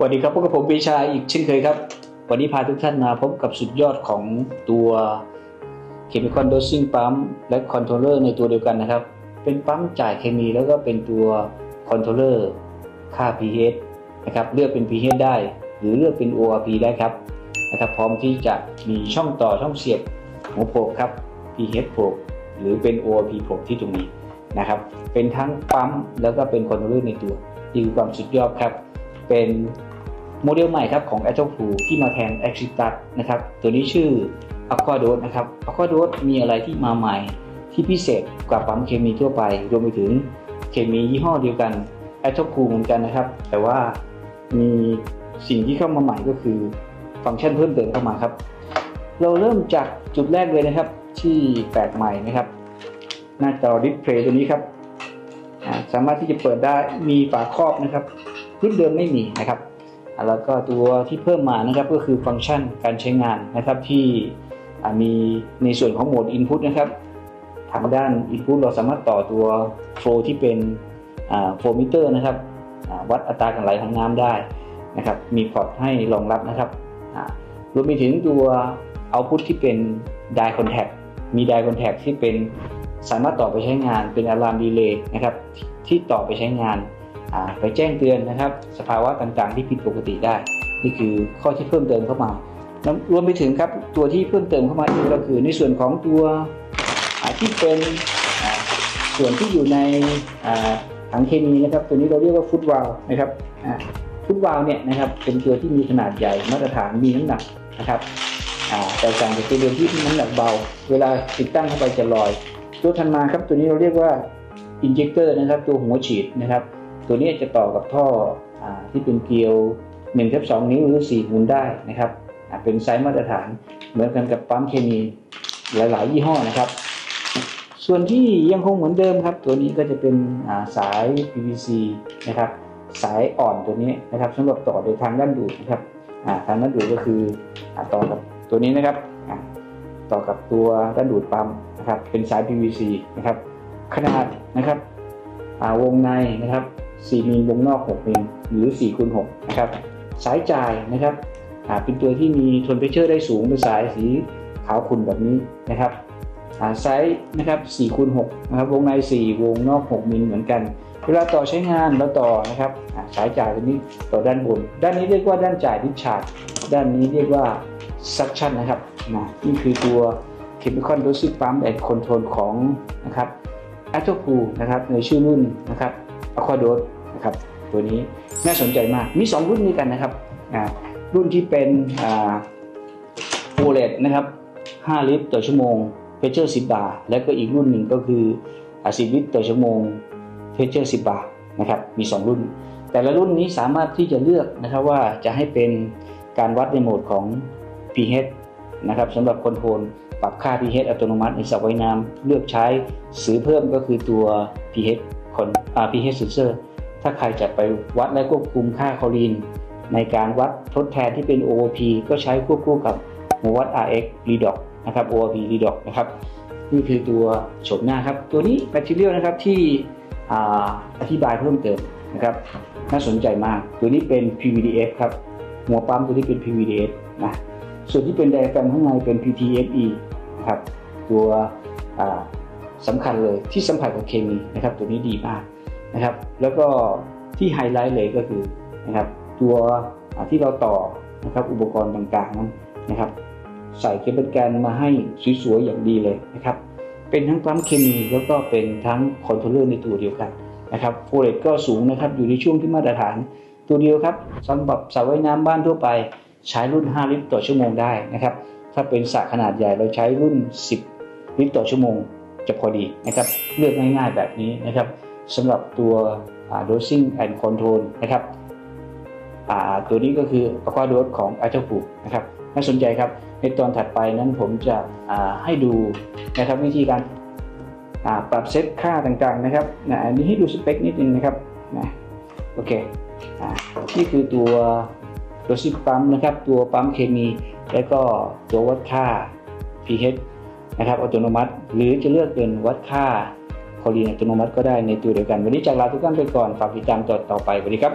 สวัสดีครับพบกับผมปีชาอีกเช่นเคยครับ วันนี้พาทุกท่านมาพบกับสุดยอดของตัว Chemical Dosing Pump และ Controller ในตัวเดียวกันนะครับ เป็นปั๊มจ่ายเคมีแล้วก็เป็นตัว Controller ค่า pH นะครับเลือกเป็น pH ได้ หรือเลือกเป็น ORP ได้ครับนะครับ พร้อมที่จะมีช่องต่อช่องเสียบหัวโปกครับ pH โปกหรือเป็น ORP โปกที่ตรงนี้นะครับ เป็นทั้งปั๊มแล้วก็เป็น Controller ในตัวนี่คือความสุดยอดครับ เป็น โมเดลใหม่ครับของ a t o p o ที่มาแทน a x i t a s นะครับตัวนี้ชื่อ Aquados นะครับ Aquados มีอะไรที่มาใหม่ที่พิเศษกว่าปั๊มเคมีทั่วไป รวมไปถึงเคมียี่ห้อเดียวกัน a t o p o เหมือนกันนะครับ แต่ว่ามีสิ่งที่เข้ามาใหม่ก็คือฟังก์ชันเพิ่มเติมเข้ามาครับ เราเริ่มจากจุดแรกเลยนะครับ ที่แปลกใหม่นะครับ หน้าจอดิสเพลย์ตัวนี้ครับสามารถที่จะเปิดได้มีฝาครอบนะครับรุ่นเดิมไม่มีนะครับ แล้วก็ตัวที่เพิ่มมานะครับก็คือฟังก์ชันการใช้งานนะครับที่มีในส่วนของโหมด Input นะครับทางด้าน Input เราสามารถต่อตัวโฟลที่เป็นโฟมิเตอร์นะครับวัดอัตราการไหลของน้ำได้นะครับมีพอร์ตให้รองรับนะครับรวมไปถึงตัว Output ที่เป็น Die Contact มี Die Contact ที่เป็นสามารถต่อไปใช้งานเป็น Alarm Relay นะครับที่ต่อไปใช้งาน ไปแจ้งเตือนนะครับ สภาวะต่างๆ ที่ผิดปกติได้ นี่คือข้อที่เพิ่มเติมเข้ามาแล้วรวมไปถึงครับตัวที่เพิ่มเติมเข้ามาอีกก็คือ ในส่วนของตัวที่เป็นส่วนที่อยู่ในถังเคมีนะครับ ตัวนี้เราเรียกว่าฟุตวาลนะครับฟุตวาลเนี่ยนะครับเป็นตัวที่มีขนาดใหญ่มาตรฐานมีน้ำหนักนะครับแตกต่างจากตัวเดิมที่มีน้ำหนักเบา เวลาติดตั้งเข้าไปจะลอย ตัวถัดมาครับตัวนี้เราเรียกว่าอินเจคเตอร์นะครับ ตัวหัวฉีดนะครับ ตัวนี้จะต่อกับท่ออที่เป็นเกลียว1ทับ2นิ้วหรือ4หมุนได้นะครับเป็นไซส์มาตรฐานเหมือนกันกับปั๊มเคมีหลาย ๆ ยี่ห้อนะครับ ส่วนที่ยังคงเหมือนเดิมครับ ตัวนี้ก็จะเป็นาสาย PVC นะครับสายอ่อนตัวนี้นะครับสำหรับต่อโดยทางด้านดูดนะครับาทางด้านดูดก็คืออต่อกับตัวนี้นะครับต่อกับตัวด้านดูดปั๊มนะครับเป็นสาย PVC นะครับขนาดนะครับวงในนะครับ 4มิลวงนอก6มิลหรือ4คูณ6นะครับสายจ่ายนะครับเป็นตัวที่มีทนเพชเชอร์ได้สูงเป็นสายสีขาวขุ่นแบบนี้นะครับอ่าไซส์นะครับ4คูณ6นะครับวงใน 4 วงนอก 6 มิลเหมือนกันเวลาต่อใช้งานเราต่อนะครับสายจ่ายตัวนี้ต่อด้านบน ด้านนี้เรียกว่าด้านจ่ายดิชาร์จด้านนี้เรียกว่า suction นะครับนะนี่คือตัว chemical dosing pump and control ของนะครับ a t o p o นะครับในชื่อรุ่นนะครับ Aqua Dose นะครับตัวนี้น่าสนใจมากมี 2 รุ่นนี้กันนะครับรุ่นที่เป็นโฟเลตนะครับ 5 ลิตรต่อชั่วโมงเพชเชอร์10 บาร์แล้วก็อีกรุ่นหนึ่งก็คือ 10 ลิตรต่อชั่วโมงเพชเชอร์10 บาร์นะครับมี 2 รุ่น แต่ละรุ่นนี้สามารถที่จะเลือกนะครับว่าจะให้เป็นการวัดในโหมดของ pH นะครับสำหรับคอนโทรลปรับค่า pH อัตโนมัติในสระว่ายน้ำเลือกใช้ซื้อเพิ่มก็คือตัว pH คน pH sensor ถ้าใครจะไปวัดและควบคุมค่าคอรีน ในการวัดทดแทนที่เป็น OOP ก็ใช้ควบคู่กับหัววัด RX Redox นะครับ OOP Redox นะครับนี่คือตัวโฉมหน้าครับ ตัวนี้ Material นะครับที่ออธิบายเพิ่มเติมนะครับน่าสนใจมาก ตัวนี้เป็น PVDF ครับ หัวปั๊มตัวนี้เป็น PVDF นะส่วนที่เป็นไดอะแกรมข้างในเป็น PTFE นะครับตัว อ่าสำคัญเลยที่สัมผัสกับเคมีนะครับตัวนี้ดีมากนะครับ แล้วก็ที่ไฮไลท์เลยก็คือนะครับตัวที่เราต่อนะครับอุปกรณ์ต่างๆนั้นนะครับใส่เคเบิลแกนมาให้สวยๆอย่างดีเลยนะครับเป็นทั้งปั๊มเคมีแล้วก็เป็นทั้งคอนโทรลเลอร์ในตัวเดียวกันนะครับโฟเลตก็สูงนะครับอยู่ในช่วงที่มาตรฐานตัวเดียวครับสำหรับสระว่ายน้ำบ้านทั่วไปใช้รุ่น 5 ลิตรต่อชั่วโมงได้นะครับถ้าเป็นสระขนาดใหญ่เราใช้รุ่น 10 ลิตรต่อชั่วโมง จะพอดีนะครับเลือกง่ายๆแบบนี้นะครับสำหรับตัว dosing and control นะครับตัวนี้ก็คือ aqua dose ของ a t o p u นะครับน่าสนใจครับในตอนถัดไปนั้นผมจะให้ดูนะครับวิธีการปรับเซตค่าต่างๆนะครับอันนี้ให้ดูสเปคนิดนึงนะครับนะโอเคอนี่คือตัวตัวซิปปั๊มนะครับ ตัวปั๊มเคมี แล้วก็ตัววัดค่า pH นะครับอัตโนมัติ หรือจะเลือกเป็นวัดค่าคอลีนอัตโนมัติก็ได้ในตัวเดียวกัน วันนี้จากลาทุกท่านไปก่อนฝากติดตามต่อต่อไปสวัสดีครับ